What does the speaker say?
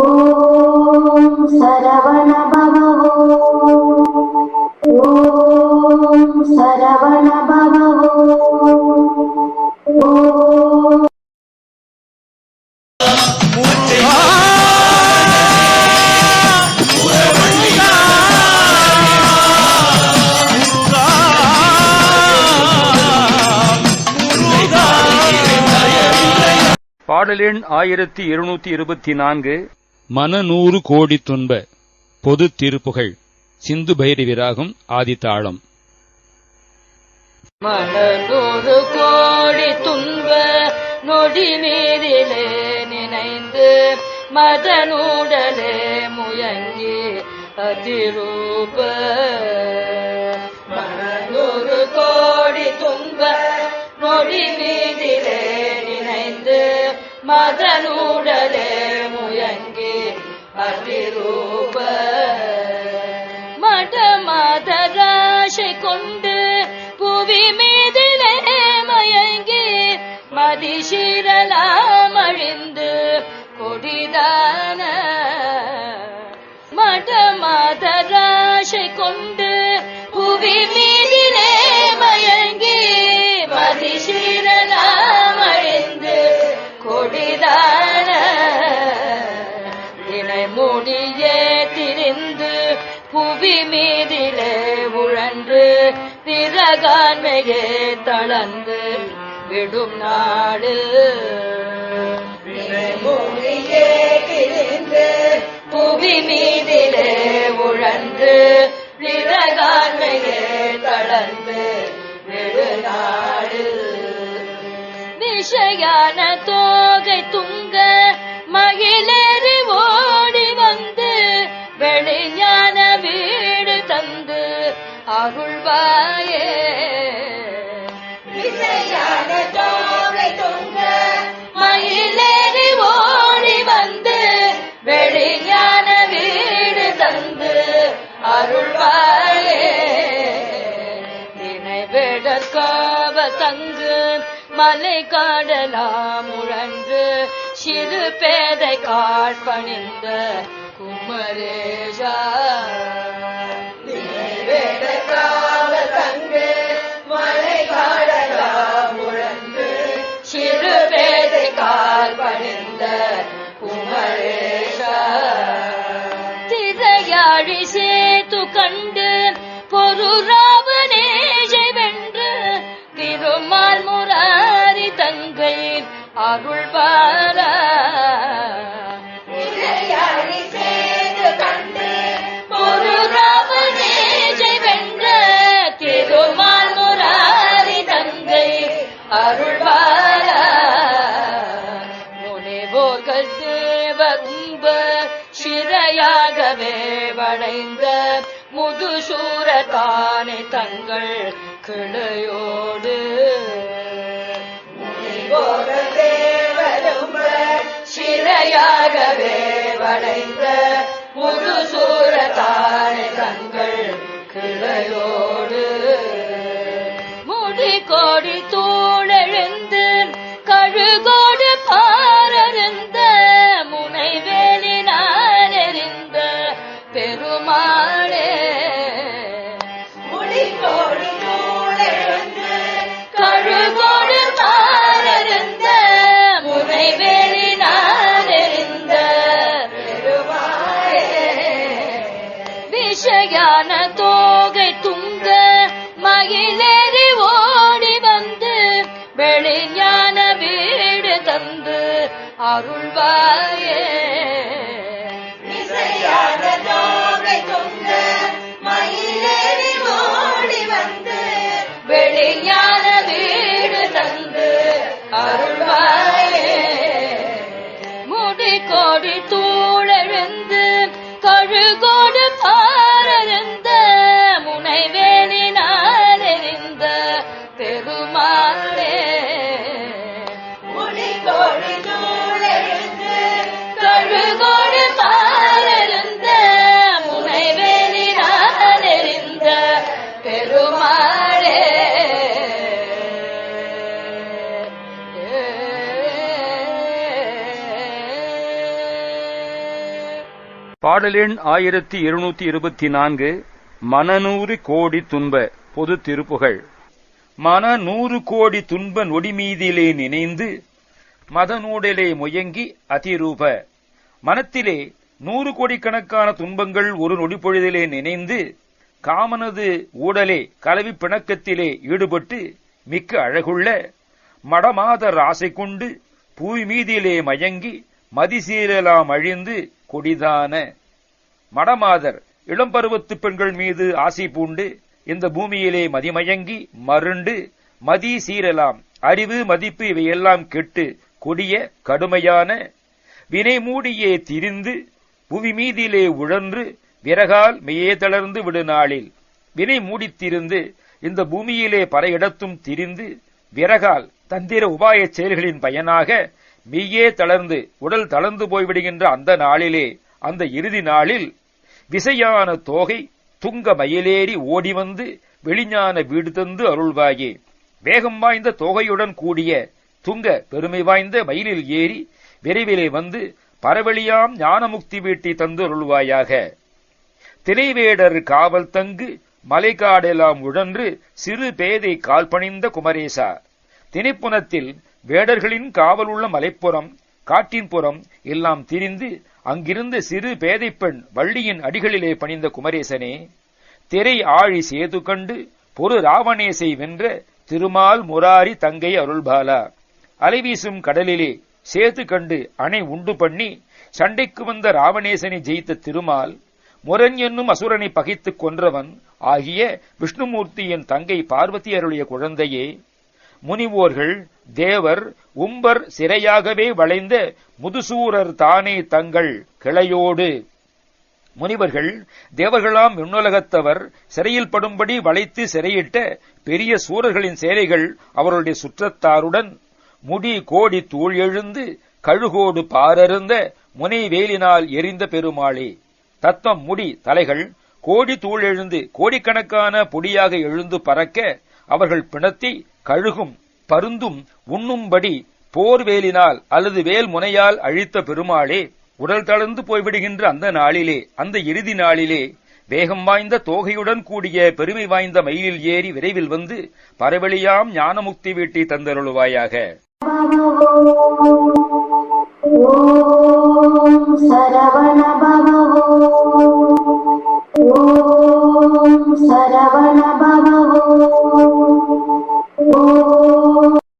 ஓம் சரவண பாடல் எண் ஆயிரத்தி இருநூத்தி இருபத்தி நான்கு. மனநூறு கோடி துன்ப பொது திருப்புகழ் சிந்து பைரவி ராகம் ஆதித்தாளம். மனநூறு கோடி துன்ப நொடி மீதிலே நினைந்து மதனூடலே முயங்கி அதிரூப. மனநூறு கோடி துன்ப நொடி மீதிலே நினைந்து மதனூடலே முயங்கி அதிரூப மடமதராசை கொண்டு புவி மீதிலே மயங்கி மதிசீரலாம் அழிந்து கொடிதான. மடமதராசை கொண்டு புவி மீதிலே பிறகான்மையே தளர்ந்து விடும் நாடு. அருள்வாயே. நினைவிடற்காவ தங்கு மலை காடலாம் உழன்று சிறு பேதை காட்பணிந்த குமரேஷா நினைவிடற்காவ தங்கு மலை காடலாம் உழன்று சிறு பேதை காட்பணிந்த குமரேஷா திரையாழி அருள் தங்கை. அருள் பார முனிவோர்கள் தேவகும்ப சிறையாகவே வளைந்த முதுசூர தானே தங்கள் கிளையோடு சிறையாகவே வளைந்த முழு தானே தங்கள் கிளையோடு. முடி கோடி அருள்வாயே. வெளிஞான வீடு தந்து அருள்வாயே. முடி கோடி தூளெழுந்து கழுகோடு பாடலெண் ஆயிரத்தி இருநூத்தி இருபத்தி நான்கு மனநூறு கோடி துன்ப பொது திருப்புகழ் மன நூறு கோடி துன்ப நொடிமீதிலே நினைந்து மதநூடலே முயங்கி அதிரூப. மனத்திலே நூறு கோடிக்கணக்கான துன்பங்கள் ஒரு நொடிப்பொழுதிலே நினைந்து காமனது ஊடலே கலவி பிணக்கத்திலே ஈடுபட்டு மிக்க அழகுள்ள மடமாத ராசை கொண்டு பூமி மீதிலே மயங்கி மதிசீரலாம் அழிந்து கொடிதான. மடமாதர் இளம்பருவத்து பெண்கள் மீது ஆசை பூண்டு இந்த பூமியிலே மதிமயங்கி மருண்டு மதி சீரலாம் அறிவு மதிப்பு இவையெல்லாம் கெட்டு கொடிய கடுமையான வினை மூடியே திரிந்து புவி மீதிலே உழன்று விறகால் மெய்யே தளர்ந்து விடு நாளில். வினை மூடித்திருந்து இந்த பூமியிலே பல இடத்தும் திரிந்து விறகால் தந்திர உபாயச் செயல்களின் பயனாக மெய்யே தளர்ந்து உடல் தளர்ந்து போய்விடுகின்ற அந்த நாளிலே அந்த இறுதி நாளில் விசையான தோகை துங்க மயிலேறி ஓடி வந்து வெளிஞான வீடு தந்து அருள்வாயே. வேகம் வாய்ந்த தோகையுடன் கூடிய துங்க பெருமை வாய்ந்த மயிலில் ஏறி விரைவிலே வந்து பரவெளியாம் ஞானமுக்தி வீட்டி தந்து அருள்வாயாக. திரைவேடர் காவல் தங்கு மலைக்காடெல்லாம் உழன்று சிறு பேதை கால்பணிந்த குமரேசா. திணைப்புனத்தில் வேடர்களின் காவல் உள்ள மலைப்புறம் காட்டின் புறம் எல்லாம் திரிந்து அங்கிருந்த சிறு பேதை பெண் வள்ளியின் அடிகளிலே பணிந்த குமரேசனே திரை ஆழி சேது கண்டு பொறு ராவணேசை வென்ற திருமால் முராரி தங்கை அருள்பாலா. அலைவீசும் கடலிலே சேது கண்டு அணை உண்டு பண்ணி சண்டைக்கு வந்த ராவணேசனை ஜெயித்த திருமால் முரண் என்னும் அசுரனை பகைத்துக் கொன்றவன் ஆகிய விஷ்ணுமூர்த்தியின் தங்கை பார்வதி அருளிய குழந்தையே முனிவோர்கள் தேவர் உம்பர் சிறையாகவே வளைந்த முதுசூரர் தானே தங்கள் கிளையோடு. முனிவர்கள் தேவர்களாம் விண்ணுலகத்தவர் சிறையில் படும்படி வளைத்து சிறையிட்ட பெரிய சூரர்களின் சேலைகள் அவருடைய சுற்றத்தாருடன் முடி கோடி தூள் எழுந்து கழுகோடு பாரருந்த முனை வேலினால் எரிந்த பெருமாளே. தத்தம் முடி தலைகள் கோடி தூள் எழுந்து கோடிக்கணக்கான பொடியாக எழுந்து பறக்க அவர்கள் பிணத்தை கழுகும் பருந்தும் உண்ணும்படி போர்வேலினால் அல்லது வேல் முனையால் அழித்த பெருமாளே உடல் தளர்ந்து போய்விடுகின்ற அந்த நாளிலே அந்த இறுதி நாளிலே வேகம் வாய்ந்த தோகையுடன் கூடிய பெருமை வாய்ந்த மயிலில் ஏறி விரைவில் வந்து பரவெளியாம் ஞானமுக்தி வீட்டி தந்தருளுவாயாக. ஓம் சரவண